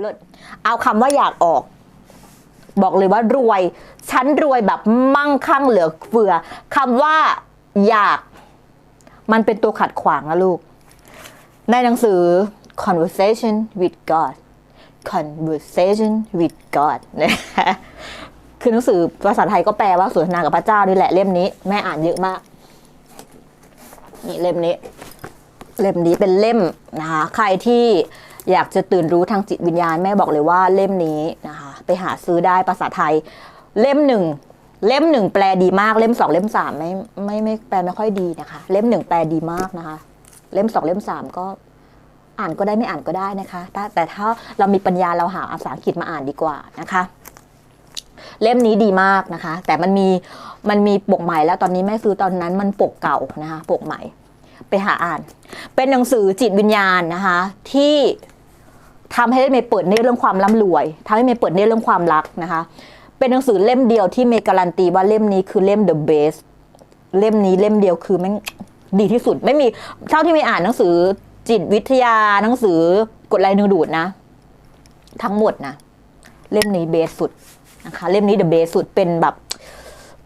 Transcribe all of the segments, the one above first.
เลิศเอาคำว่าอยากออก บอกเลยว่ารวย ฉันรวยแบบมั่งคั่งเหลือเฟือคำว่าอยาก มันเป็นตัวขัดขวางนะลูก ในหนังสือ conversation with God conversation with God นะคะคือหนังสือภาษาไทยก็แปลว่าสนทนากับพระเจ้านี่แหละเล่มนี้ แม่อ่านเยอะมาก นี่เล่มนี้ เล่มนี้เป็นเล่มนะคะใครที่ อยากจะตื่นรู้ทางจิตวิญญาณแม่บอกเลยว่าเล่มนี้นะคะ ไปหาซื้อได้ภาษาไทย เล่มหนึ่งเล่มหนึ่งแปลดีมากเล่มสองเล่มสามไม่ไม่ไม่แปลไม่ค่อยดีนะคะ เล่มหนึ่งแปลดีมากนะคะ เล่มสองเล่มสามก็อ่านก็ได้ไม่อ่านก็ได้นะคะ แต่แต่ถ้าเรามีปัญญาเราหาภาษาอังกฤษมาอ่านดีกว่านะคะ เล่มนี้ดีมากนะคะ แต่มันมีมันมีปกใหม่แล้วตอนนี้แม่ซื้อตอนนั้นมันปกเก่านะคะ ปกใหม่ ไปหาอ่าน เป็นหนังสือจิตวิญญาณนะคะ ที่ ทำให้เมย์เปิดในเรื่องความร่ำรวยทำให้เมย์เปิดในเรื่องความรักนะคะ เป็นหนังสือเล่มเดียวที่เมย์การันตีว่าเล่มนี้คือเล่ม the best เล่มนี้เล่มเดียวคือแม่งดีที่สุด ไม่มีเท่าที่เมย์อ่านหนังสือจิตวิทยาหนังสือกดไลน์นึงดูดนะ ทั้งหมดนะ เล่มนี้เบสสุดนะคะ เล่มนี้ the best สุดเป็นแบบ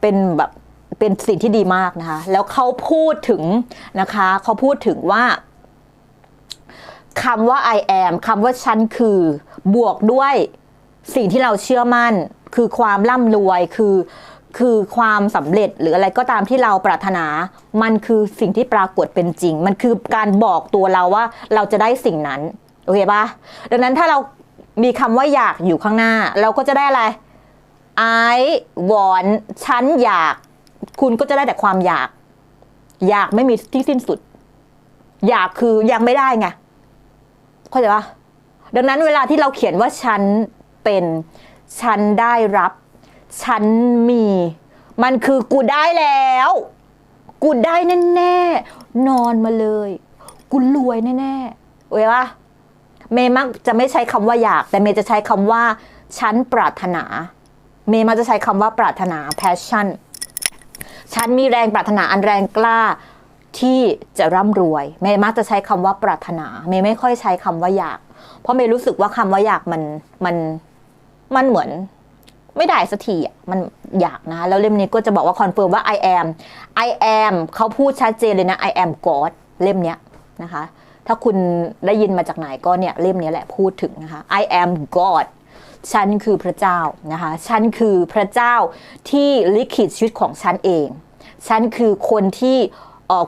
เป็นแบบเป็นสิ่งที่ดีมากนะคะ แล้วเขาพูดถึงนะคะ เขาพูดถึงว่า คำว่า I am คำว่าฉันคือบวกด้วยสิ่งที่เราเชื่อมั่น คือความร่ำรวยคือคือความสำเร็จหรืออะไรก็ตามที่เราปรารถนา มันคือสิ่งที่ปรากฏเป็นจริง มันคือการบอกตัวเราว่าเราจะได้สิ่งนั้น โอเคปะดังนั้นถ้าเรามีคำว่าอยากอยู่ข้างหน้า เราก็จะได้อะไร I want ฉันอยาก คุณก็จะได้แต่ความอยาก อยากไม่มีที่สิ้นสุด อยากคือยังไม่ได้ไง เข้าใจปะดังนั้นเวลาที่เราเขียนว่าฉันเป็น ฉันได้รับ ฉันมี มันคือกูได้แล้ว กูได้แน่ๆนอนมาเลย กูรวยแน่ๆโอเคปะเมย์มักจะไม่ใช้คำว่าอยาก แต่เมย์จะใช้คำว่า ฉันปรารถนา เมย์มักจะใช้คำว่าปรารถนา passion ฉันมีแรงปรารถนาอันแรงกล้า ที่จะร่ำรวยเมย์มักจะใช้คำว่าปรารถนาเมย์ไม่ค่อยใช้คำว่าอยาก เพราะเมย์รู้สึกว่าคำว่าอยากมันมันมันเหมือนไม่ได้สักทีอะมันอยากนะ แล้วเล่มนี้ก็จะบอกว่าคอนเฟิร์มว่า I am I am เขาพูดชัดเจนเลยนะ I am God เล่มเนี้ยนะคะ ถ้าคุณได้ยินมาจากไหนก็เนี่ยเล่มนี้แหละพูดถึงนะคะ I am God ฉันคือพระเจ้านะคะ ฉันคือพระเจ้าที่ลิขิตชีวิตของฉันเอง ฉันคือคนที่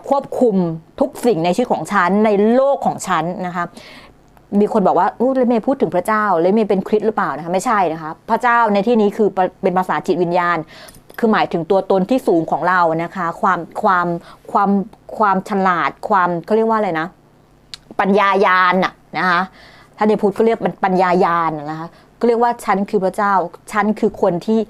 ควบคุมทุกสิ่งในชีวิตของฉันในโลกของฉันนะคะมีคนบอกว่าอู้เลเมย์พูดถึงพระเจ้าเลเมย์เป็นคริสหรือเปล่านะคะไม่ใช่นะคะพระเจ้าในที่นี้คือเป็นภาษาจิตวิญญาณ คือหมายถึงตัวตนที่สูงของเรานะคะ ความความความความฉลาดความเขาเรียกว่าอะไรนะ ปัญญายาณน่ะนะคะถ้าในพุทธก็เรียกมันปัญญายาณนนะคะก็เรียกว่าฉันคือพระเจ้าฉันคือคนที่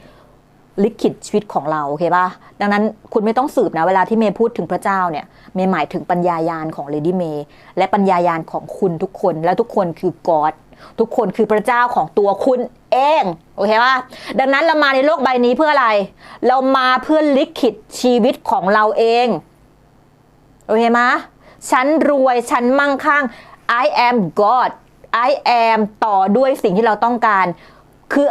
ลิขิตชีวิตของเราโอเคป่ะดังนั้นคุณไม่ต้องสืบนะเวลาที่เมย์พูดถึงพระเจ้าเนี่ยเมย์หมายถึงปัญญายาณของเลดี้เมย์และปัญญายาณของคุณทุกคนและทุกคนคือกอดทุกคนคือพระเจ้าของตัวคุณเองโอเคป่ะดังนั้นเรามาในโลกใบนี้เพื่ออะไร เรามาเพื่อลิขิตชีวิตของเราเองโอเคไหมฉันรวยฉันมั่งคั่ง I am God I am ต่อด้วยสิ่งที่เราต้องการ คือ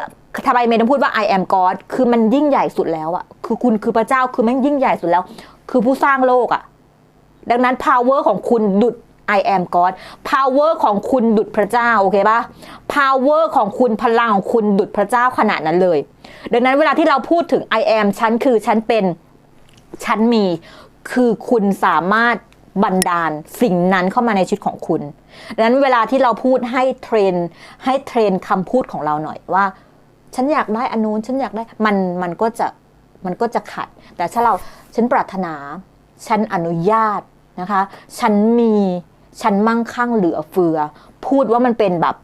ทำไมเมย์ต้องพูดว่า I am God คือมันยิ่งใหญ่สุดแล้วอะคือคุณคือพระเจ้าคือแม่งยิ่งใหญ่สุดแล้ว คือผู้สร้างโลกอะดังนั้น power ของคุณดุด I am God power ของคุณดุดพระเจ้าโอเคปะ power ของคุณพลังของคุณดุดพระเจ้าขนาดนั้นเลย ดังนั้นเวลาที่เราพูดถึง I am ฉันคือฉันเป็นฉันมี คือคุณสามารถบันดาลสิ่งนั้นเข้ามาในชีวิตของคุณ ดังนั้นเวลาที่เราพูดให้เทรนให้เทรนคำพูดของเราหน่อยว่า ฉันอยากได้อันนู้นฉันอยากได้มันมันก็จะมันก็จะขัด แต่ถ้าเราฉันปรารถนา ฉันอนุญาตนะคะ ฉันมีฉันมั่งคั่งเหลือเฟือ พูดว่ามันเป็นแบบ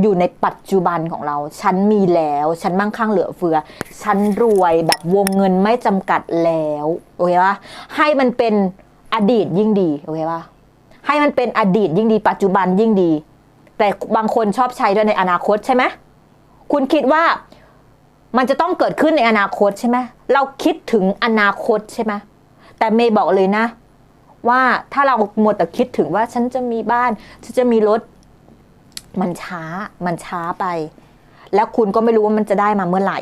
อยู่ในปัจจุบันของเรา ฉันมีแล้ว ฉันมั่งคั่งเหลือเฟือ ฉันรวยแบบวงเงินไม่จำกัดแล้ว โอเคปะให้มันเป็นอดีตยิ่งดี โอเคปะให้มันเป็นอดีตยิ่งดี ปัจจุบันยิ่งดี แต่บางคนชอบใช้ด้วยในอนาคตใช่ไหม คุณคิดว่ามันจะต้องเกิดขึ้นในอนาคตใช่ไหมเราคิดถึงอนาคตใช่ไหมแต่เมย์บอกเลยนะ ว่าถ้าเราหมดแต่คิดถึงว่าฉันจะมีบ้าน ฉันจะมีรถ มันช้า มันช้าไป แล้วคุณก็ไม่รู้ว่ามันจะได้มาเมื่อไหร่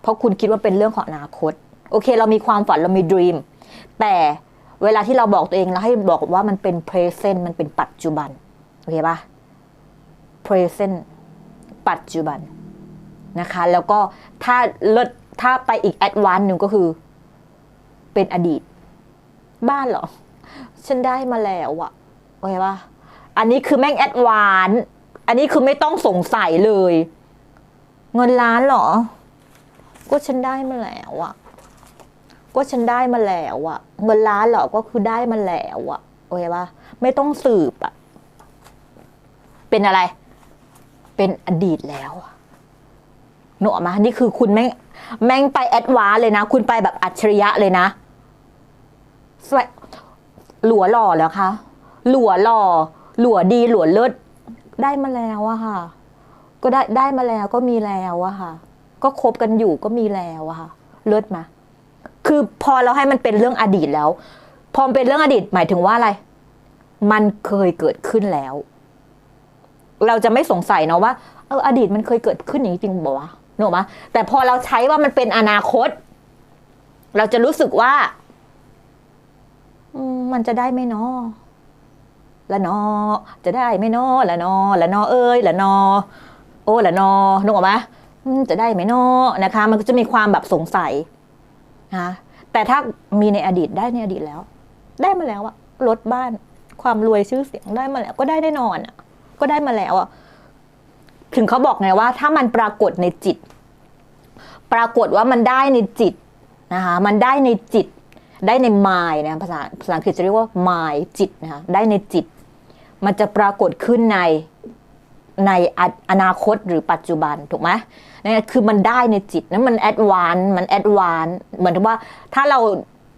เพราะคุณคิดว่าเป็นเรื่องของอนาคต โอเค เรามีความฝันเรามี dream แต่เวลาที่เราบอกตัวเองเราให้บอกว่ามันเป็น present มันเป็นปัจจุบัน โอเคปะ present ปัจจุบันนะคะ แล้วก็ถ้าเลิศถ้าไปอีก advance หนึ่งก็คือ เป็นอดีต บ้านเหรอ ฉันได้มาแล้วอะโอเคปะอันนี้คือแม่ง advance อันนี้คือไม่ต้องสงสัยเลย เงินล้านเหรอ ก็ฉันได้มาแล้วอะก็ฉันได้มาแล้วอะเงินล้านเหรอก็คือได้มาแล้วอะโอเคปะไม่ต้องสืบอะเป็นอะไร เป็นอดีตแล้วหนูออกมา นี่คือคุณแม่ง แม่งไปแอดวานซ์เลยนะ คุณไปแบบอัจฉริยะเลยนะสวยหลัวหล่อแล้วคะ หลัวหล่อ หลัวดี หลัวเลิศ ได้มาแล้วอะค่ะ ก็ได้ได้มาแล้วก็มีแล้วอะค่ะ ก็คบกันอยู่ก็มีแล้วอะค่ะ เลิศมา คือพอเราให้มันเป็นเรื่องอดีตแล้ว พอเป็นเรื่องอดีตหมายถึงว่าอะไร มันเคยเกิดขึ้นแล้ว เราจะไม่สงสัยเนาะว่าเอออดีตมันเคยเกิดขึ้นอย่างนี้จริงบอกวะนึกออกปะแต่พอเราใช้ว่ามันเป็นอนาคต เราจะรู้สึกว่าอมมันจะได้ไหมเนาะละเนอ จะได้ไหมเนาะละเนอละเนอเอ้ยละเนอ โอ้ละเนอนึกออกไหมอืมจะได้ไหมเนาะนะคะ มันก็จะมีความแบบสงสัยนะแต่ถ้ามีในอดีตได้ในอดีตแล้ว ได้มาแล้วอะรถบ้าน ความรวยชื่อเสียงได้มาแล้ว ก็ได้แน่นอนอะ ก็ได้มาแล้วอะถึงเขาบอกไงว่า ถ้ามันปรากฏในจิต ปรากฏว่ามันได้ในจิตนะคะมันได้ในจิต ได้ใน mind นะภาษาภาษาอังกฤษจะเรียกว่า mind จิตนะคะได้ในจิต มันจะปรากฏขึ้นในในออนาคตหรือปัจจุบันถูกไหมนี่คือมันได้ในจิตนั้นมันแอดวานมันแอดวานเหมือนว่าถ้าเรา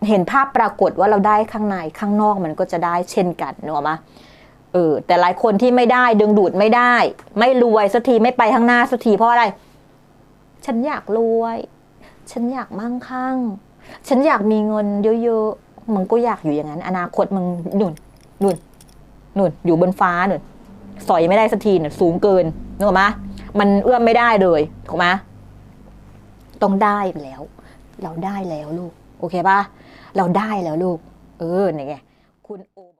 เห็นภาพปรากฏว่าเราได้ข้างในข้างนอกมันก็จะได้เช่นกันนึกออกไหม เออแต่หลายคนที่ไม่ได้ดึงดูดไม่ได้ ไม่รวยสักทีไม่ไปข้างหน้าสักทีเพราะอะไร ฉันอยากรวย ฉันอยากมั่งคั่ง ฉันอยากมีเงินเยอะๆมึงก็อยากอยู่อย่างนั้น อนาคตมึงนุ่นนุ่นนุ่นอยู่บนฟ้านุ่นสอยไม่ได้สักทีเนี่ยสูงเกินนึกออกไหมมันเอื้อมไม่ได้เลยถูกไหมต้องได้แล้ว เราได้แล้วลูก โอเคปะเราได้แล้วลูก เออเนี่ยไง